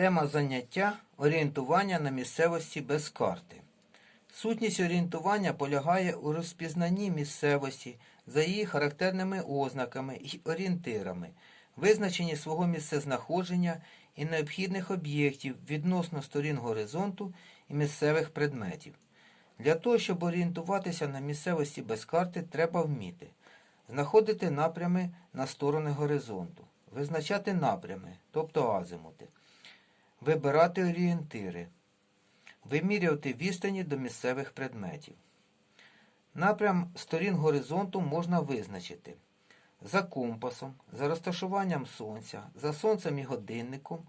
Тема заняття орієнтування на місцевості без карти. Сутність орієнтування полягає у розпізнанні місцевості за її характерними ознаками і орієнтирами, визначенні свого місцезнаходження і необхідних об'єктів відносно сторін горизонту і місцевих предметів. Для того, щоб орієнтуватися на місцевості без карти, треба вміти знаходити напрями на сторони горизонту, визначати напрями, тобто азимути, вибирати орієнтири, вимірювати відстані до місцевих предметів. Напрям сторін горизонту можна визначити за компасом, за розташуванням сонця, за сонцем і годинником,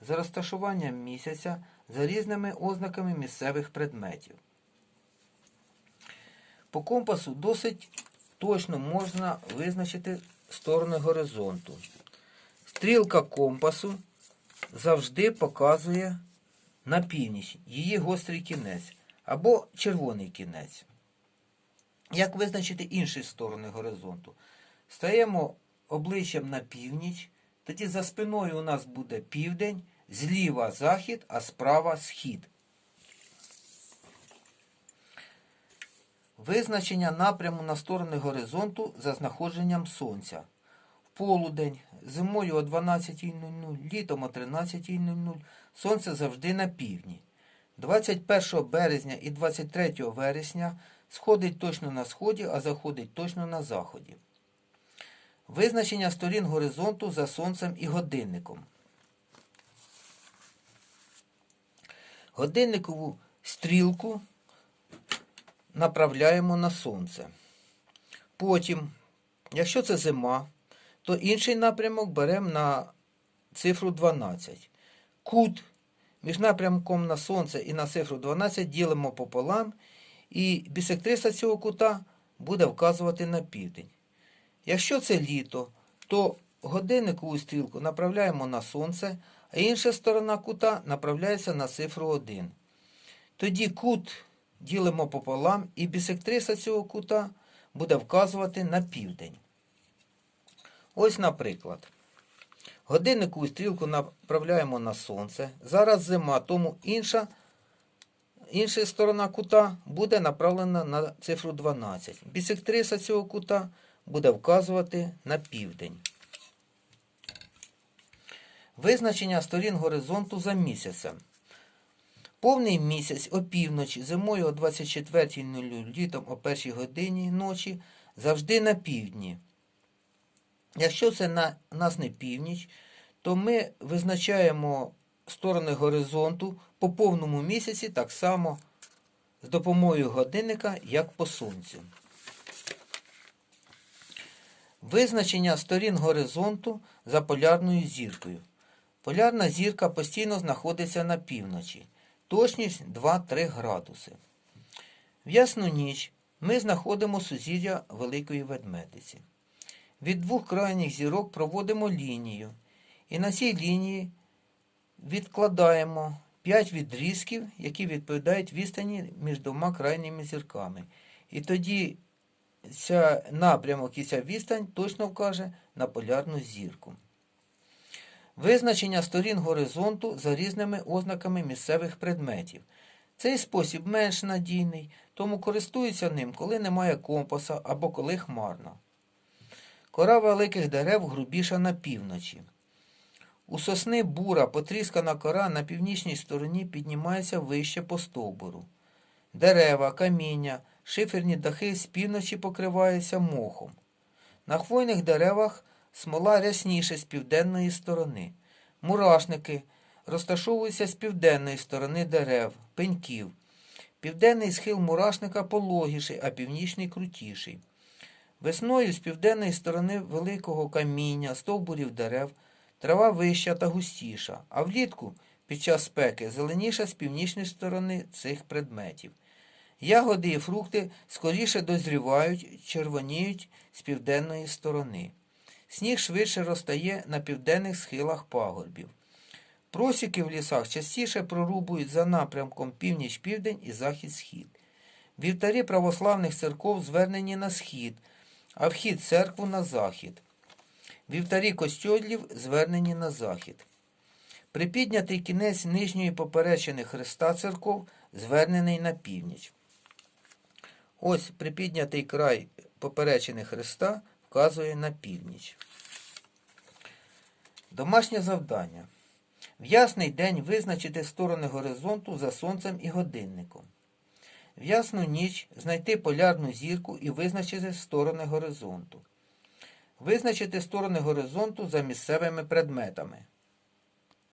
за розташуванням місяця, за різними ознаками місцевих предметів. По компасу досить точно можна визначити сторони горизонту. Стрілка компасу завжди показує на північ її гострий кінець або червоний кінець. Як визначити інші сторони горизонту? Стаємо обличчям на північ, тоді за спиною у нас буде південь, зліва захід, а справа схід. Визначення напряму на сторони горизонту за знаходженням сонця. Полудень, зимою о 12.00, літом о 13.00 сонце завжди на півдні. 21 березня і 23 вересня сходить точно на сході, а заходить точно на заході. Визначення сторін горизонту за сонцем і годинником. Годинникову стрілку направляємо на сонце. Потім, якщо це зима, то інший напрямок беремо на цифру 12. Кут між напрямком на сонце і на цифру 12 ділимо пополам, і бісектриса цього кута буде вказувати на південь. Якщо це літо, то годинникову стрілку направляємо на сонце, а інша сторона кута направляється на цифру 1. Тоді кут ділимо пополам, і бісектриса цього кута буде вказувати на південь. Ось, наприклад, годинникову стрілку направляємо на сонце. Зараз зима, тому інша, інша сторона кута буде направлена на цифру 12. Бісектриса цього кута буде вказувати на південь. Визначення сторін горизонту за місяцем. Повний місяць опівночі, зимою о 24.00, літом о 1 годині ночі завжди на півдні. Якщо це на нас не північ, то ми визначаємо сторони горизонту по повному місяці так само з допомогою годинника, як по сонцю. Визначення сторін горизонту за полярною зіркою. Полярна зірка постійно знаходиться на півночі. Точність 2-3 градуси. В ясну ніч ми знаходимо сузір'я Великої Ведмедиці. Від двох крайніх зірок проводимо лінію. І на цій лінії відкладаємо 5 відрізків, які відповідають відстані між двома крайніми зірками. І тоді ця напрямок і ця відстань точно вкаже на полярну зірку. Визначення сторін горизонту за різними ознаками місцевих предметів. Цей спосіб менш надійний, тому користуються ним, коли немає компаса або коли хмарно. Кора великих дерев грубіша на півночі. У сосни бура потріскана кора на північній стороні піднімається вище по стовбуру. Дерева, каміння, шиферні дахи з півночі покриваються мохом. На хвойних деревах смола рясніше з південної сторони. Мурашники розташовуються з південної сторони дерев, пеньків. Південний схил мурашника пологіший, а північний крутіший. Весною з південної сторони великого каміння, стовбурів дерев, трава вища та густіша, а влітку під час спеки зеленіша з північної сторони цих предметів. Ягоди і фрукти скоріше дозрівають, червоніють з південної сторони. Сніг швидше розтає на південних схилах пагорбів. Просіки в лісах частіше прорубують за напрямком північ-південь і захід-схід. Вівтарі православних церков звернені на схід, а вхід церкву на захід. Вівтарі костьолів звернені на захід. Припіднятий кінець нижньої поперечини хреста церков звернений на північ. Ось припіднятий край поперечини хреста вказує на північ. Домашнє завдання. В ясний день визначити сторони горизонту за сонцем і годинником. В ясну ніч знайти полярну зірку і визначити сторони горизонту. Визначити сторони горизонту за місцевими предметами.